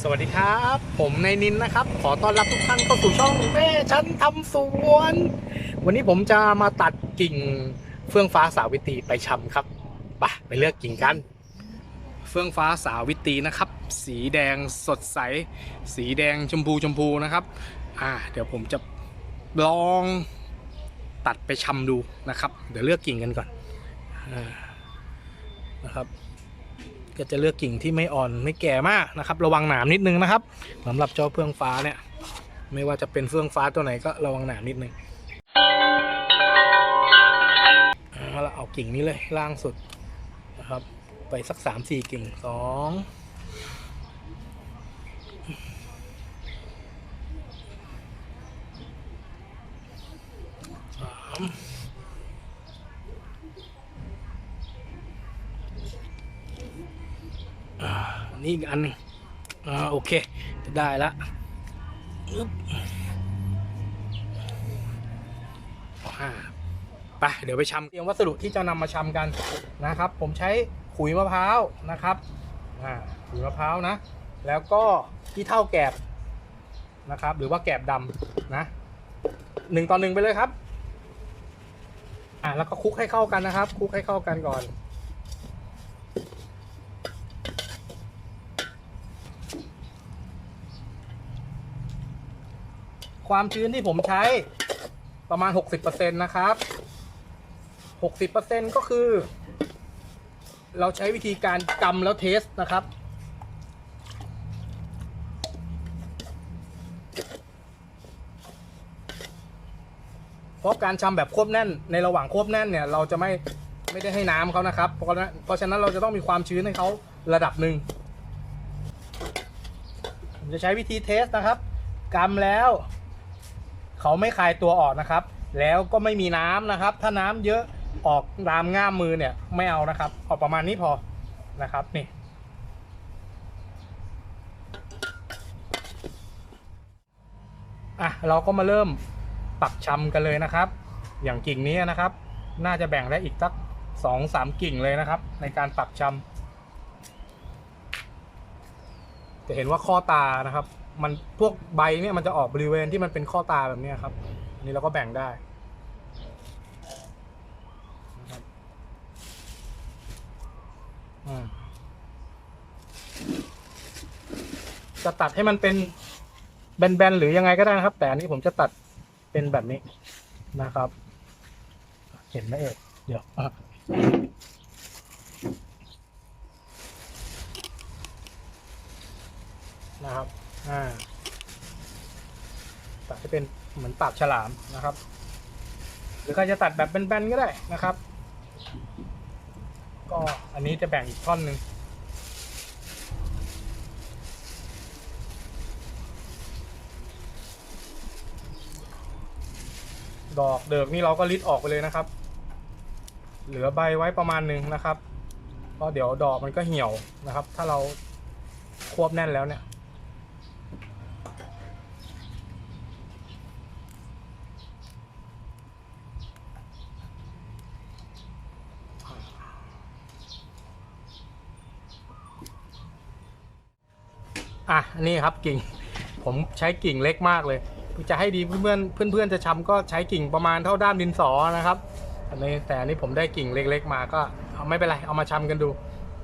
สวัสดีครับ ผมในนินนะครับ ขอต้อนรับทุกท่านเข้าสู่ช่องแม่ฉันทำสวน วันนี้ผมจะมาตัดกิ่งเฟื่องฟ้าสาวิตรีไปชำครับไปไปเลือกกิ่งกัน เฟื่องฟ้าสาวิตรีนะครับ สีแดงสดใส สีแดงชมพูชมพูนะครับ อ่า เดี๋ยวผมจะลองตัดไปชำดูนะครับ เดี๋ยวเลือกกิ่งกันก่อนอนะครับ ก็จะเลือกกิ่งที่ไม่อ่อนไม่แก่มากนะครับ ระวังหนามนิดนึงนะครับสำหรับเจ้าเฟื่องฟ้าเนี่ย ไม่ว่าจะเป็นเฟื่องฟ้าตัวไหนก็ระวังหนามนิดนึงเอาละเอากิ่งนี้เลยล่างสุดนะครับ ไปสักสามสี่กิ่งสองสามอ่าอั นี่อีกอันนึงอ่าโอเค ได้ละอึ๊บอ่าไปเดี๋ยวไปชำเตรียมวัสดุที่จะนำมาชำกันนะครับ ผมใช้ขุยมะพร้าวนะครับอ่าขุยมะพร้าวนะ แล้วก็ที่เท่าแกบนะครับ หรือว่าแกบดำนะหนึ่งต่อหนึ่งไปเลยครับอ่าแล้วก็คลุกให้เข้ากันนะครับคลุกให้เข้ากันก่อน ความชื้นที่ผมใช้ประมาณ 60%นะครับ 60%ก็คือ เราใช้วิธีการกำแล้วเทสนะครับ เพราะการชำแบบควบแน่นในระหว่างควบแน่นเนี่ย เราจะไม่ไม่ได้ให้น้ำเขานะครับ เพราะฉะนั้นเพราะฉะนั้นเราจะต้องมีความชื้นให้เขาระดับหนึ่งผมจะใช้วิธีเทสนะครับกำแล้ว เขาไม่คลายตัวออกนะครับ แล้วก็ไม่มีน้ำนะครับ ถ้าน้ำเยอะออกตามง่ามมือเนี่ยไม่เอานะครับเอาประมาณนี้พอนะครับนี่อะเราก็มาเริ่มปักชำกันเลยนะครับ อย่างกิ่งนี้นะครับ น่าจะแบ่งได้อีกสักสองสามกิ่งเลยนะครับ ในการปักชำจะเห็นว่าข้อตานะครับ มันพวกใบเนี่ยมันจะออกบริเวณที่มันเป็นข้อตาแบบนี้ครับ อันนี้เราก็แบ่งได้จะตัดให้มันเป็นแบนๆหรือยังไงก็ได้นะครับ แต่อันนี้ผมจะตัดเป็นแบบนี้นะครับ เห็นไหมเอ่ยเดี๋ยวอะนะครับ อ่า ตัดให้เป็นเหมือนปากฉลามนะครับ หรือใครจะตัดแบบแบนๆก็ได้นะครับ ก็อันนี้จะแบ่งอีกท่อนหนึ่งดอกเดิกนี่เราก็ลิดออกไปเลยนะครับ เหลือใบไว้ประมาณหนึ่งนะครับเพราะเดี๋ยวดอกมันก็เหี่ยวนะครับ ถ้าเราควบแน่นแล้วเนี่ย อะนี่ครับกิ่ง ผมใช้กิ่งเล็กมากเลย จะให้ดีเพื่อนเพื่อนเพื่อนๆจะช้ำก็ใช้กิ่งประมาณเท่าด้ามดินสอนะครับอันนี้แต่อันนี้ผมได้กิ่งเล็ก ๆ มาก็ไม่เป็นไรเอามาช้ำกันดู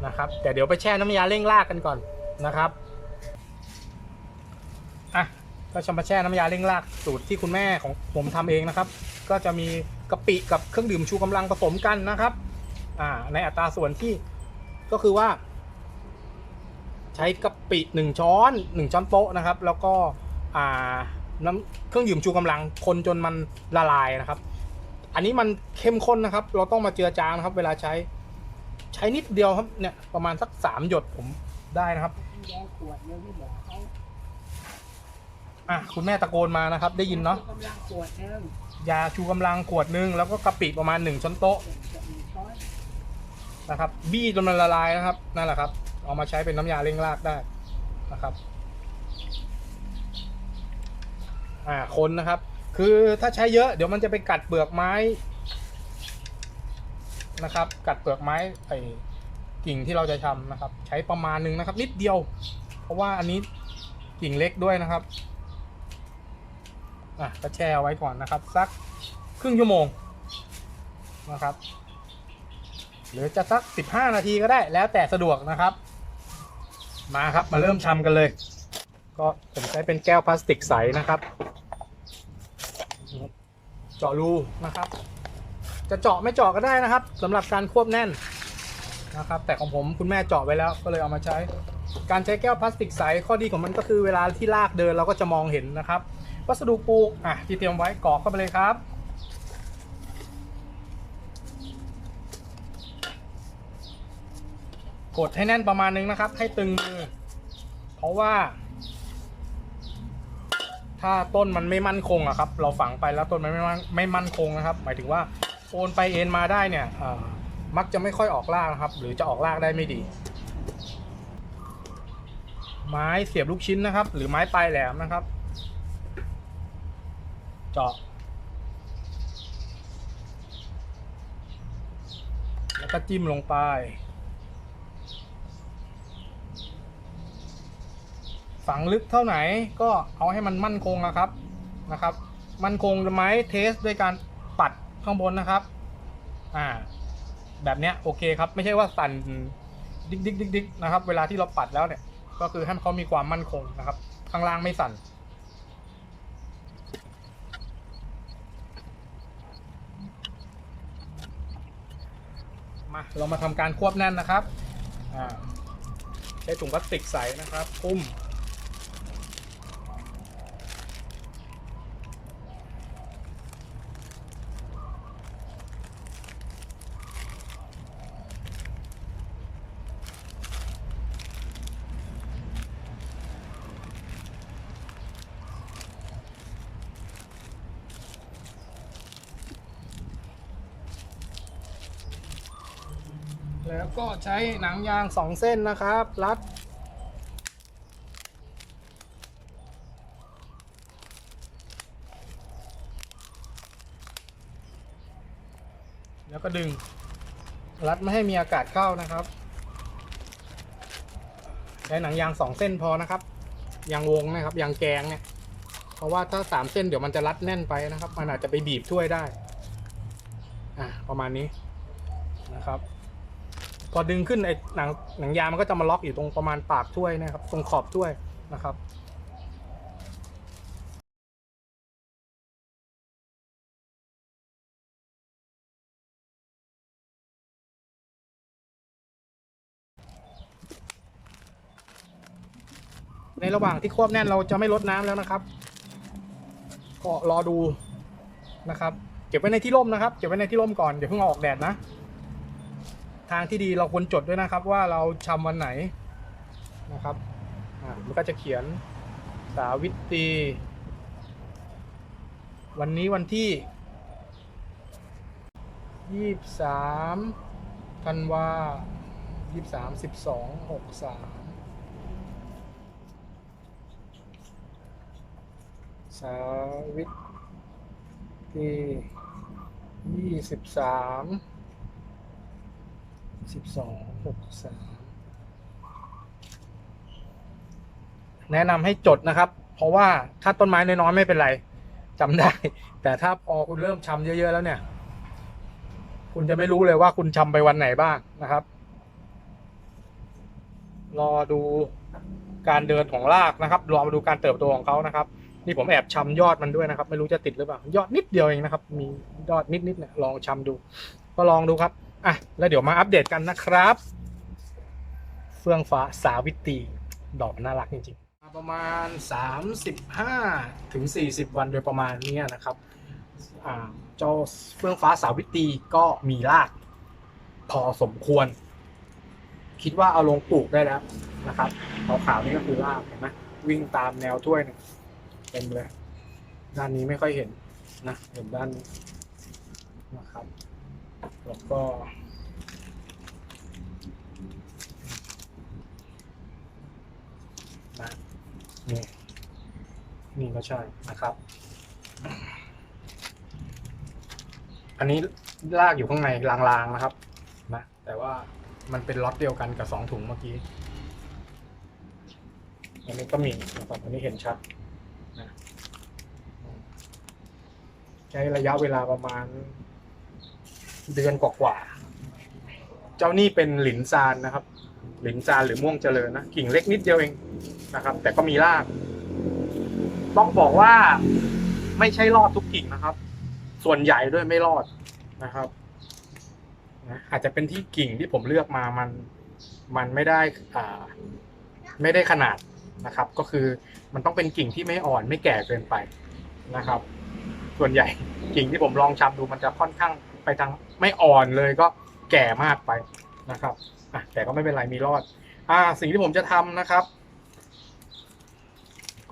นะครับแต่เดี๋ยวไปแช่น้ำยาเร่งรากกันก่อนนะครับอะก็ชำมาแช่น้ำยาเร่งรากสูตรที่คุณแม่ของผมทำเองนะครับ ก็จะมีกะปิกับเครื่องดื่มชูกำลังผสมกันนะครับอ่าในอัตราส่วนที่ก็คือว่า ใช้กะปิหนึ่งช้อนหนึ่งช้อนโต๊ะนะครับ แล้วก็น้ำเครื่องดื่มชูกำลังคนจนมันละลายนะครับ อันนี้มันเข้มข้นนะครับ เราต้องมาเจือจางนะครับ เวลาใช้ ใช้นิดเดียวครับเนี่ยประมาณสักสามหยดผมได้นะครับแดงขวดเดียวที่บอกเขาอะคุณแม่ตะโกนมานะครับ ได้ยินเนาะยาชูกำลังขวดนึงแล้วก็กะปิประมาณหนึ่งช้อนโต๊ะนะครับ บี้จนมันละลายนะครับนั่นแหละครับ เอามาใช้เป็นน้ำยาเร่งรากได้นะครับอ่าคนนะครับ คือถ้าใช้เยอะเดี๋ยวมันจะไปกัดเปลือกไม้นะครับ กัดเปลือกไม้ไอ้กิ่งที่เราจะทำนะครับ ใช้ประมาณหนึงนะครับ นิดเดียว เพราะว่าอันนี้กิ่งเล็กด้วยนะครับอะก็แช่เอาไว้ก่อนนะครับ สักครึ่งชั่วโมงนะครับ หรือจะสัก 15 นาทีก็ได้แล้วแต่สะดวกนะครับ มาครับมาเริ่มชำกันเลย ก็ผมใช้เป็นแก้วพลาสติกใสนะครับ เจาะรูนะครับ จะเจาะไม่เจาะก็ได้นะครับสำหรับการควบแน่นนะครับ แต่ของผมคุณแม่เจาะไว้แล้วก็เลยเอามาใช้ การใช้แก้วพลาสติกใสข้อดีของมันก็คือเวลาที่ลากเดินเราก็จะมองเห็นนะครับ วัสดุปลูกอะที่เตรียมไว้กรอกเข้าไปเลยครับ กดให้แน่นประมาณนึงนะครับ ให้ตึงมือ เพราะว่า ถ้าต้นมันไม่มั่นคงอะครับ เราฝังไปแล้วต้นมันไม่มั่นไม่มั่นคงนะครับ หมายถึงว่าโอนไปเอ็นมาได้เนี่ยมักจะไม่ค่อยออกรากนะครับ หรือจะออกรากได้ไม่ดี ไม้เสียบลูกชิ้นนะครับ หรือไม้ปลายแหลมนะครับ เจาะแล้วก็จิ้มลงไป ฝังลึกเท่าไหนก็เอาให้มันมั่นคงนะครับนะครับ มั่นคงไหมเทสด้วยการปัดข้างบนนะครับ อ่า แบบเนี้ยโอเคครับ ไม่ใช่ว่าสั่นดิกดิกดิกดิกนะครับ เวลาที่เราปัดแล้วเนี่ย ก็คือให้เขามีความมั่นคงนะครับ ข้างล่างไม่สั่นมาเรามาทำการควบแน่นนะครับอ่าใช้ถุงพลาสติกใสนะครับ คุ้ม แล้วก็ใช้หนังยางสองเส้นนะครับ รัด แล้วก็ดึง รัดไม่ให้มีอากาศเข้านะครับ ใช้หนังยางสองเส้นพอนะครับ ยางวงนะครับ ยางแกงเนี่ย เพราะว่าถ้าสามเส้นเดี๋ยวมันจะรัดแน่นไปนะครับ มันอาจจะไปบีบถ้วยได้ อะประมาณนี้นะครับ พอดึงขึ้นไอ้หนังหนังยางมันก็จะมาล็อกอยู่ตรงประมาณปากถ้วยนะครับ ตรงขอบถ้วยนะครับในระหว่างที่ควบแน่นเราจะไม่ลดน้ำแล้วนะครับ ก็รอดูนะครับ เก็บไว้ในที่ร่มนะครับ เก็บไว้ในที่ร่มก่อนอย่าเพิ่งออกแดดนะ ทางที่ดีเราควรจดด้วยนะครับว่าเราชำวันไหนนะครับมันก็จะเขียนสาวิตรีวันนี้วันที่ยี่สามธันวายี่สามสิบสองหกสามสาวิตรียี่สิบสาม สิบสองหกสามแนะนำให้จดนะครับ เพราะว่าถ้าต้นไม้น้อยๆไม่เป็นไรจำได้ แต่ถ้าพอคุณเริ่มชำเยอะ ๆ แล้วเนี่ย คุณจะไม่รู้เลยว่าคุณชำไปวันไหนบ้างนะครับ รอดูการเดินของรากนะครับ รอมาดูการเติบโตของเขานะครับ นี่ผมแอบชำยอดมันด้วยนะครับ ไม่รู้จะติดหรือเปล่า ยอดนิดเดียวเองนะครับ มียอดนิดๆเนี่ยลองชำดู ก็ลองดูครับ อะ แล้วเดี๋ยวมาอัปเดตกันนะครับ เฟื่องฟ้าสาวิตรีดอกน่ารักจริงๆ ประมาณ 35ถึง40 วันโดยประมาณเนี้ยนะครับอ่าเจ้าเฟื่องฟ้าสาวิตรีก็มีราก พอสมควร คิดว่าเอาลงปลูกได้แล้วนะครับขาวๆนี่ก็คือรากเห็นไหมวิ่งตามแนวถ้วยเนี่ยเต็มเลย ด้านนี้ไม่ค่อยเห็นนะ เห็นด้านนี้นะครับ แล้วก็นะนี่นี่ก็ใช่นะครับ อันนี้ลากอยู่ข้างในลางๆนะครับนะแต่ว่ามันเป็นล็อตเดียวกันกับสองถุงเมื่อกี้ออันนี้ก็มีนะครับอันนี้เห็นชัดนะใช้ระยะเวลาประมาณ เดือนกว่าๆเจ้านี่เป็นหลินซานนะครับ หลินซานหรือม่วงเจริญนะกิ่งเล็กนิดเดียวเองนะครับ แต่ก็มีราก ต้องบอกว่าไม่ใช่รอดทุกกิ่งนะครับ ส่วนใหญ่ด้วยไม่รอดนะครับอาจจะเป็นที่กิ่งที่ผมเลือกมามันมันไม่ได้อ่าไม่ได้ขนาดนะครับ ก็คือมันต้องเป็นกิ่งที่ไม่อ่อนไม่แก่เกินไปนะครับ ส่วนใหญ่กิ่งที่ผมลองชำดูมันจะค่อนข้าง ไปทางไม่อ่อนเลยก็แก่มากไปนะครับอะแต่ก็ไม่เป็นไรมีรอดอ่าสิ่งที่ผมจะทำนะครับ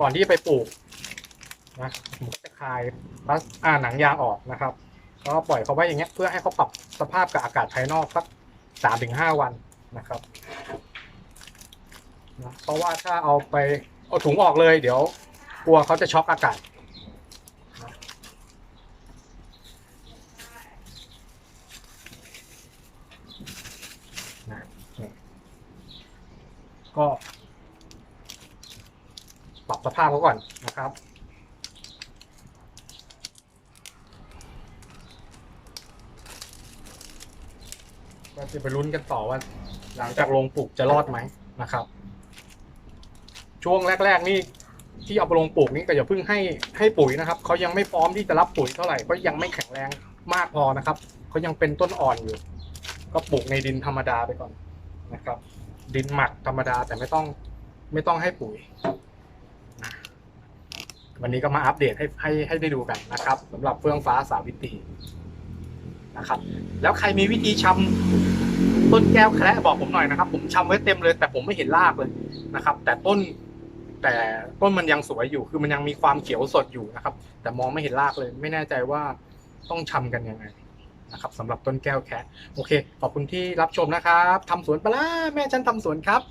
ก่อนที่ไปปลูกนะผมก็จะคลายพลาสอ่าหนังยางออกนะครับแล้วก็ปล่อยเขาไว้อย่างเงี้ยเพื่อให้เขาปรับสภาพกับอากาศภายนอกสักสามถึงห้าวันนะครับนะเพราะว่าถ้าเอาไปเอาถุงออกเลย เดี๋ยวกลัวเขาจะช็อกอากาศนะนี่ ก็ปรับสภาพเขาก่อนนะครับ ก็จะไปลุ้นกันต่อว่า หลังจากลงปลูกจะรอดไหมนะครับ ช่วงแรก ๆ นี่ที่เอาไปลงปลูกนี่ก็อย่าเพิ่งให้ให้ปุ๋ยนะครับเขายังไม่พร้อมที่จะรับปุ๋ยเท่าไหร่ก็ยังไม่แข็งแรงมากพอนะครับเขายังเป็นต้นอ่อนอยู่ ก็ปลูกในดินธรรมดาไปก่อนนะครับ ดินหมักธรรมดาแต่ไม่ต้องไม่ต้องให้ปุ๋ย วันนี้ก็มาอัปเดตให้ให้ให้ได้ดูกันนะครับสำหรับเฟื่องฟ้าสาวิตรีนะครับ แล้วใครมีวิธีชำต้นแก้วแคระบอกผมหน่อยนะครับ ผมชำไว้เต็มเลย แต่ผมไม่เห็นรากเลยนะครับ แต่ต้นแต่ต้นมันยังสวยอยู่ คือมันยังมีความเขียวสดอยู่นะครับ แต่มองไม่เห็นรากเลย ไม่แน่ใจว่าต้องชำกันยังไง นะครับสำหรับต้นแก้วแคะโอเค ขอบคุณที่รับชมนะครับทำสวนปลาแม่ฉันทำสวนครับ